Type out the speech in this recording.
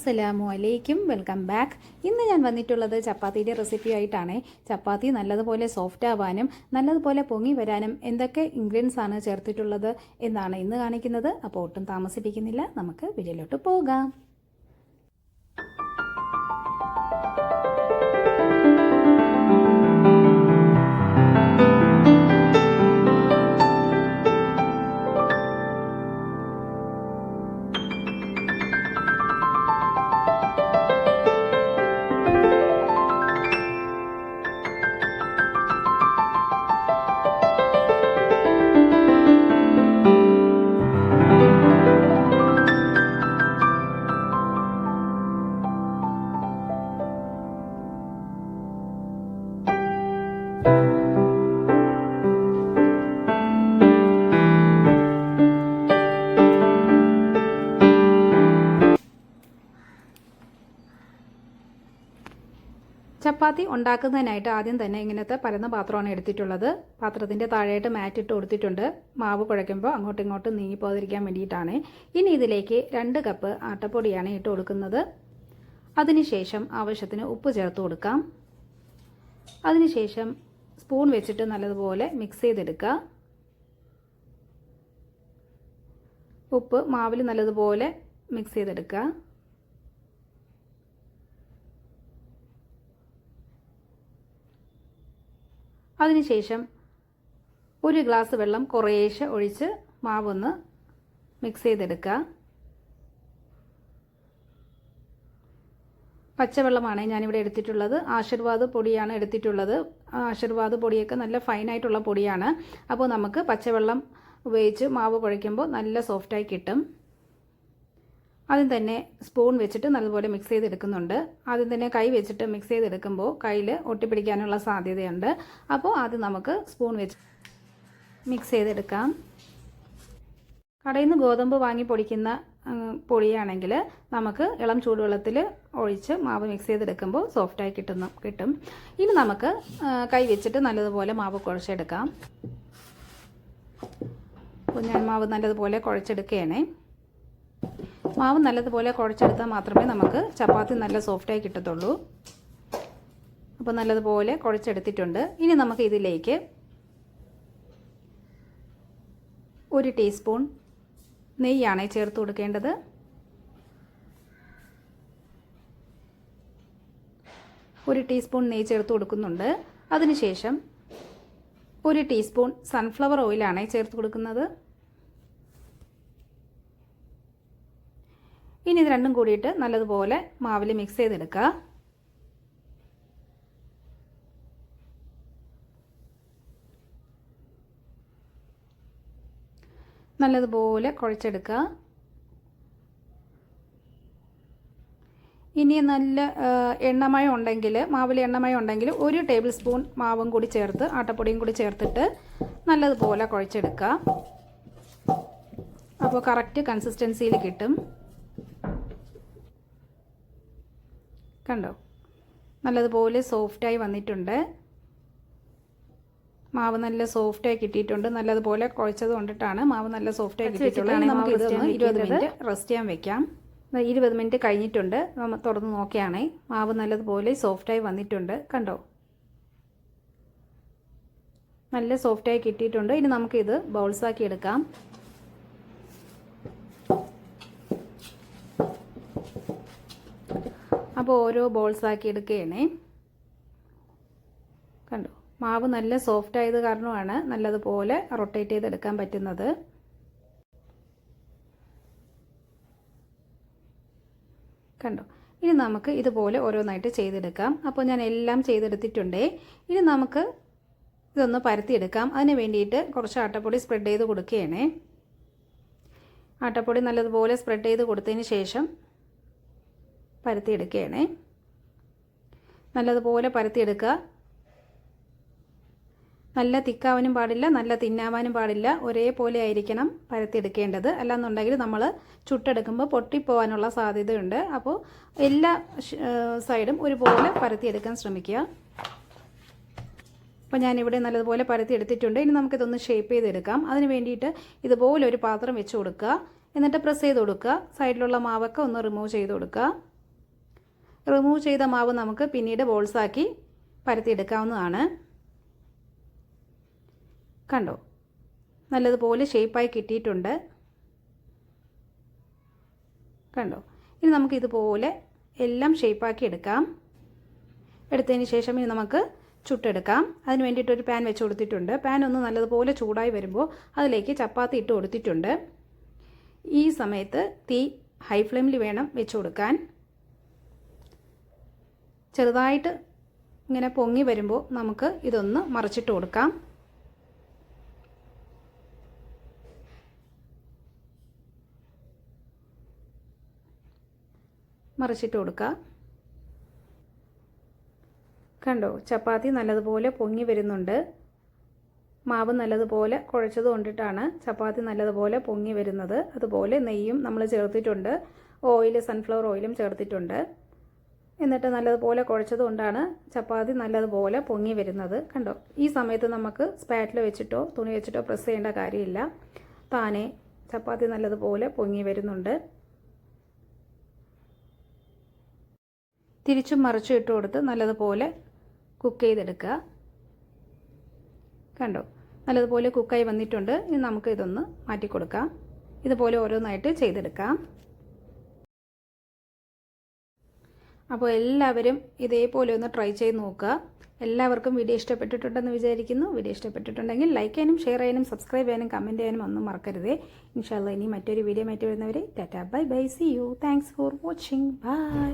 അസ്സലാമു അലൈക്കും welcome back. ഇന്ന് ഞാൻ വന്നിട്ടുള്ളത് ചപ്പാത്തിയുടെ റെസിപ്പി ആയിട്ടാണ് ചപ്പാത്തി നല്ലതുപോലെ സോഫ്റ്റ് ആവാനും നല്ലതുപോലെ പൊങ്ങി വരാനും എന്തൊക്കെ ഇൻഗ്രീഡിയൻസ് ആണ് ചേർത്തിട്ടുള്ളത് എന്നാണ് ഇന്ന് കാണിക്കുന്നത്. അപ്പോൾ ഒട്ടും താമസിപ്പിക്കുന്നില്ല. നമുക്ക് വീഡിയോയിലോട്ട് പോകാം. ചപ്പാത്തി ഉണ്ടാക്കുന്നതിനായിട്ട് ആദ്യം തന്നെ ഇങ്ങനത്തെ പരന്ന പാത്രമാണ് എടുത്തിട്ടുള്ളത്. പാത്രത്തിന്റെ താഴെയായിട്ട് മാറ്റ് ഇട്ട് കൊടുത്തിട്ടുണ്ട്. മാവ് കുഴയ്ക്കുമ്പോൾ അങ്ങോട്ടും ഇങ്ങോട്ടും നീങ്ങിപ്പോതിരിക്കാൻ വേണ്ടിയിട്ടാണ്. ഇനി ഇതിലേക്ക് രണ്ട് കപ്പ് ആട്ടപ്പൊടിയാണ് ഇട്ട് കൊടുക്കുന്നത്. അതിനുശേഷം ആവശ്യത്തിന് ഉപ്പ് ചേർത്ത് കൊടുക്കാം. അതിനുശേഷം സ്പൂൺ വെച്ചിട്ട് നല്ലതുപോലെ മിക്സ് ചെയ്തെടുക്കുക. ഉപ്പ് മാവിൽ നല്ലതുപോലെ മിക്സ് ചെയ്തെടുക്കുക. അതിനുശേഷം ഒരു ഗ്ലാസ് വെള്ളം കുറേശ്ശെ ഒഴിച്ച് മാവൊന്ന് മിക്സ് ചെയ്തെടുക്കുക. പച്ചവെള്ളമാണ് ഞാനിവിടെ എടുത്തിട്ടുള്ളത്. ആശീർവാദ് പൊടിയാണ് എടുത്തിട്ടുള്ളത്. ആശീർവാദ് പൊടിയൊക്കെ നല്ല ഫൈനായിട്ടുള്ള പൊടിയാണ്. അപ്പോൾ നമുക്ക് പച്ചവെള്ളം ഉപയോഗിച്ച് മാവ് കുഴയ്ക്കുമ്പോൾ നല്ല സോഫ്റ്റായി കിട്ടും. ആദ്യം തന്നെ സ്പൂൺ വെച്ചിട്ട് നല്ലപോലെ മിക്സ് ചെയ്തെടുക്കുന്നുണ്ട്. ആദ്യം തന്നെ കൈ വെച്ചിട്ട് മിക്സ് ചെയ്തെടുക്കുമ്പോൾ കയ്യിൽ ഒട്ടിപ്പിടിക്കാനുള്ള സാധ്യതയുണ്ട്. അപ്പോൾ ആദ്യം നമുക്ക് സ്പൂൺ വെച്ച് മിക്സ് ചെയ്തെടുക്കാം. കടയിൽ നിന്ന് ഗോതമ്പ് വാങ്ങി പൊടിക്കുന്ന പൊടിയാണെങ്കിൽ നമുക്ക് ഇളം ചൂടുവെള്ളത്തിൽ ഒഴിച്ച് മാവ് മിക്സ് ചെയ്തെടുക്കുമ്പോൾ സോഫ്റ്റായി കിട്ടുന്നു കിട്ടും. ഇനി നമുക്ക് കൈ വെച്ചിട്ട് നല്ലതുപോലെ മാവ് കുഴച്ചെടുക്കാം. കുഞ്ഞാൻ ഞാൻ മാവ് നല്ലതുപോലെ കുഴച്ചെടുക്കുകയാണേ മാവ് നല്ലതുപോലെ കുഴച്ചെടുത്താൽ മാത്രമേ നമുക്ക് ചപ്പാത്തി നല്ല സോഫ്റ്റായി കിട്ടത്തുള്ളൂ. അപ്പോൾ നല്ലതുപോലെ കുഴച്ചെടുത്തിട്ടുണ്ട്. ഇനി നമുക്ക് ഇതിലേക്ക് ഒരു ടീസ്പൂൺ നെയ്യാണ് ചേർത്ത് കൊടുക്കേണ്ടത്. ഒരു ടീസ്പൂൺ നെയ്യ് ചേർത്ത് കൊടുക്കുന്നുണ്ട്. അതിനുശേഷം ഒരു ടീസ്പൂൺ സൺഫ്ലവർ ഓയിലാണ് ചേർത്ത് കൊടുക്കുന്നത്. ഇനി ഇത് രണ്ടും കൂടിയിട്ട് നല്ലതുപോലെ മാവിൽ മിക്സ് ചെയ്തെടുക്കുക. നല്ലതുപോലെ കുഴച്ചെടുക്കുക. ഇനി നല്ല എണ്ണമയം ഉണ്ടെങ്കിൽ മാവിൽ എണ്ണമയം ഉണ്ടെങ്കിൽ ഒരു ടേബിൾ സ്പൂൺ മാവും കൂടി ചേർത്ത് ആട്ടപ്പൊടിയും കൂടി ചേർത്തിട്ട് നല്ലതുപോലെ കുഴച്ചെടുക്കുക. അപ്പോൾ കറക്റ്റ് കൺസിസ്റ്റൻസിയിൽ കിട്ടും. കണ്ടോ? നല്ലതുപോലെ സോഫ്റ്റായി വന്നിട്ടുണ്ട്. മാവ് നല്ല സോഫ്റ്റായി കിട്ടിയിട്ടുണ്ട്. നല്ലതുപോലെ കുഴച്ചത് കൊണ്ടിട്ടാണ് മാവ് നല്ല സോഫ്റ്റായി കിട്ടിയിട്ടുള്ളത്. നമുക്ക് ഇതൊന്ന് ഇരുപത് മിനിറ്റ് റെസ്റ്റ് ചെയ്യാൻ വെക്കാം. ഇരുപത് മിനിറ്റ് കഴിഞ്ഞിട്ടുണ്ട്. നമ്മൾ തുറന്ന് നോക്കിയാണേ. മാവ് നല്ലതുപോലെ സോഫ്റ്റായി വന്നിട്ടുണ്ട്. കണ്ടോ? നല്ല സോഫ്റ്റായി കിട്ടിയിട്ടുണ്ട്. ഇനി നമുക്കിത് ബൗൾസാക്കി എടുക്കാം. അപ്പോൾ ഓരോ ബോൾസ് ആക്കി എടുക്കുകയാണേ കണ്ടു? മാവ് നല്ല സോഫ്റ്റ് ആയത് കാരണമാണ് നല്ലതുപോലെ റൊട്ടേറ്റ് ചെയ്തെടുക്കാൻ പറ്റുന്നത്. കണ്ടോ? ഇനി നമുക്ക് ഇതുപോലെ ഓരോന്നായിട്ട് ചെയ്തെടുക്കാം. അപ്പോൾ ഞാൻ എല്ലാം ചെയ്തെടുത്തിട്ടുണ്ടേ. ഇനി നമുക്ക് ഇതൊന്ന് പരത്തിയെടുക്കാം. അതിന് വേണ്ടിയിട്ട് കുറച്ച് ആട്ടപ്പൊടി സ്പ്രെഡ് ചെയ്ത് കൊടുക്കുകയാണേ ആട്ടപ്പൊടി നല്ലതുപോലെ സ്പ്രെഡ് ചെയ്ത് കൊടുത്തതിന് ശേഷം പരത്തിയെടുക്കുകയാണേ നല്ലതുപോലെ പരത്തിയെടുക്കുക നല്ല തിക്കാവാനും പാടില്ല നല്ല തിന്നാവാനും പാടില്ല. ഒരേപോലെ ആയിരിക്കണം പരത്തിയെടുക്കേണ്ടത്. അല്ലാന്നുണ്ടെങ്കിൽ നമ്മൾ ചുട്ടെടുക്കുമ്പോൾ പൊട്ടിപ്പോവാനുള്ള സാധ്യതയുണ്ട്. അപ്പോൾ എല്ലാ സൈഡും ഒരുപോലെ പരത്തിയെടുക്കാൻ ശ്രമിക്കുക. അപ്പോൾ ഞാനിവിടെ നല്ലതുപോലെ പരത്തി എടുത്തിട്ടുണ്ട് ഇനി നമുക്കിതൊന്ന് ഷേപ്പ് ചെയ്തെടുക്കാം. അതിന് വേണ്ടിയിട്ട് ഇതുപോലെ ഒരു പാത്രം വെച്ച് കൊടുക്കുക. എന്നിട്ട് പ്രസ് ചെയ്ത് കൊടുക്കുക. സൈഡിലുള്ള മാവൊക്കെ ഒന്ന് റിമൂവ് ചെയ്ത് കൊടുക്കുക. റിമൂവ് ചെയ്ത മാവ് നമുക്ക് പിന്നീട് ബോൾസാക്കി പരത്തിയെടുക്കാവുന്നതാണ്. കണ്ടോ? നല്ലതുപോലെ ഷേപ്പായി കിട്ടിയിട്ടുണ്ട്. കണ്ടോ? ഇനി നമുക്ക് ഇതുപോലെ എല്ലാം ഷേപ്പാക്കി എടുക്കാം. എടുത്തതിന് ശേഷം ഇനി നമുക്ക് ചുട്ടെടുക്കാം. അതിന് വേണ്ടിയിട്ടൊരു പാൻ വെച്ച് കൊടുത്തിട്ടുണ്ട്. പാൻ ഒന്ന് നല്ലതുപോലെ ചൂടായി വരുമ്പോൾ അതിലേക്ക് ചപ്പാത്തി ഇട്ട് കൊടുത്തിട്ടുണ്ട്. ഈ സമയത്ത് തീ ഹൈ ഫ്ലെയിമിൽ വേണം വെച്ച് കൊടുക്കാൻ. ചെറുതായിട്ട് ഇങ്ങനെ പൊങ്ങി വരുമ്പോൾ നമുക്ക് ഇതൊന്ന് മറിച്ചിട്ട് കൊടുക്കാം. മറിച്ചിട്ട് കൊടുക്കുക കണ്ടോ ചപ്പാത്തി നല്ലതുപോലെ പൊങ്ങി വരുന്നുണ്ട്. മാവ് നല്ലതുപോലെ കുഴച്ചത് കൊണ്ടിട്ടാണ് ചപ്പാത്തി നല്ലതുപോലെ പൊങ്ങി വരുന്നത്. അതുപോലെ നെയ്യും നമ്മൾ ചേർത്തിട്ടുണ്ട്. ഓയിൽ സൺഫ്ലവർ ഓയിലും ചേർത്തിട്ടുണ്ട്. എന്നിട്ട് നല്ലതുപോലെ കുഴച്ചതുകൊണ്ടാണ് ചപ്പാത്തി നല്ലതുപോലെ പൊങ്ങി വരുന്നത്. കണ്ടോ? ഈ സമയത്ത് നമുക്ക് സ്പാറ്റിൽ വെച്ചിട്ടോ തുണി വെച്ചിട്ടോ പ്രസ് ചെയ്യേണ്ട കാര്യമില്ല. താനെ ചപ്പാത്തി നല്ലതുപോലെ പൊങ്ങി വരുന്നുണ്ട്. തിരിച്ചും മറിച്ചും ഇട്ട് കൊടുത്ത് നല്ലതുപോലെ കുക്ക് ചെയ്തെടുക്കുക. കണ്ടോ? നല്ലതുപോലെ കുക്കായി വന്നിട്ടുണ്ട്. ഇനി നമുക്ക് ഇതൊന്ന് മാറ്റിക്കൊടുക്കാം. ഇതുപോലെ ഓരോന്നായിട്ട് ചെയ്തെടുക്കാം. അപ്പോൾ എല്ലാവരും ഇതേപോലെ ഒന്ന് ട്രൈ ചെയ്ത് നോക്കുക. എല്ലാവർക്കും വീഡിയോ ഇഷ്ടപ്പെട്ടിട്ടുണ്ടെന്ന് വിചാരിക്കുന്നു. വീഡിയോ ഇഷ്ടപ്പെട്ടിട്ടുണ്ടെങ്കിൽ ലൈക്ക് ചെയ്യാനും ഷെയർ ചെയ്യാനും സബ്സ്ക്രൈബ് ചെയ്യാനും കമന്റ് ചെയ്യാനും ഒന്നും മറക്കരുതേ. ഇൻഷാല്ല ഇനി മറ്റൊരു വീഡിയോ മാറ്റി വരുന്നവരെ tata bye bye see you thanks for watching bye